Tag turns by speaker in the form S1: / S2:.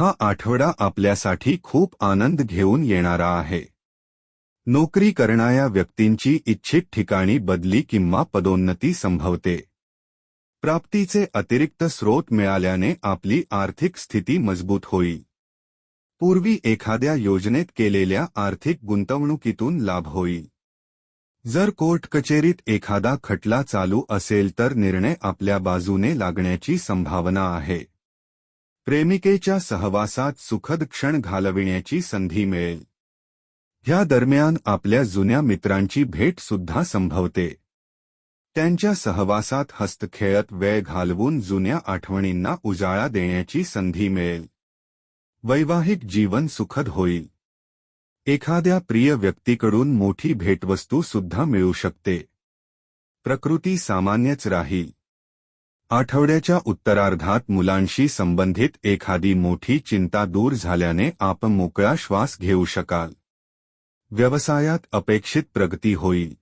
S1: हा आठवडा आपल्यासाठी खूप आनंद घेऊन येणारा आहे. नोकरी करणाऱ्या व्यक्तींची इच्छित ठिकाणी बदली किंवा पदोन्नती संभवते. प्राप्तीचे अतिरिक्त स्रोत मिळाल्याने आपली आर्थिक स्थिती मजबूत होईल. पूर्वी एखाद्या योजनेत केलेल्या आर्थिक गुंतवणुकीतून लाभ होईल. जर कोर्ट कचेरीत एखादा खटला चालू असेल तर निर्णय आपल्या बाजूने लागण्याची संभावना आहे. प्रेमिकेच्या सहवासात सुखद क्षण घालविण्याची संधी मिळेल. ह्या दरम्यान आपल्या जुन्या मित्रांची भेट सुद्धा संभवते. त्यांच्या सहवासात हस्तखेळत वेळ घालवून जुन्या आठवणींना उजाळा देण्याची संधी मिळेल. वैवाहिक जीवन सुखद होईल. एखाद्या प्रिय व्यक्तीकडून मोठी भेटवस्तू सुद्धा मिळू शकते. प्रकृती सामान्यच राहील. आठवड्याच्या उत्तरार्धात मुलांशी संबंधित एखादी मोठी चिंता दूर झाल्याने आपण मोकळा श्वास घेऊ शकाल. व्यवसायात अपेक्षित प्रगती होईल.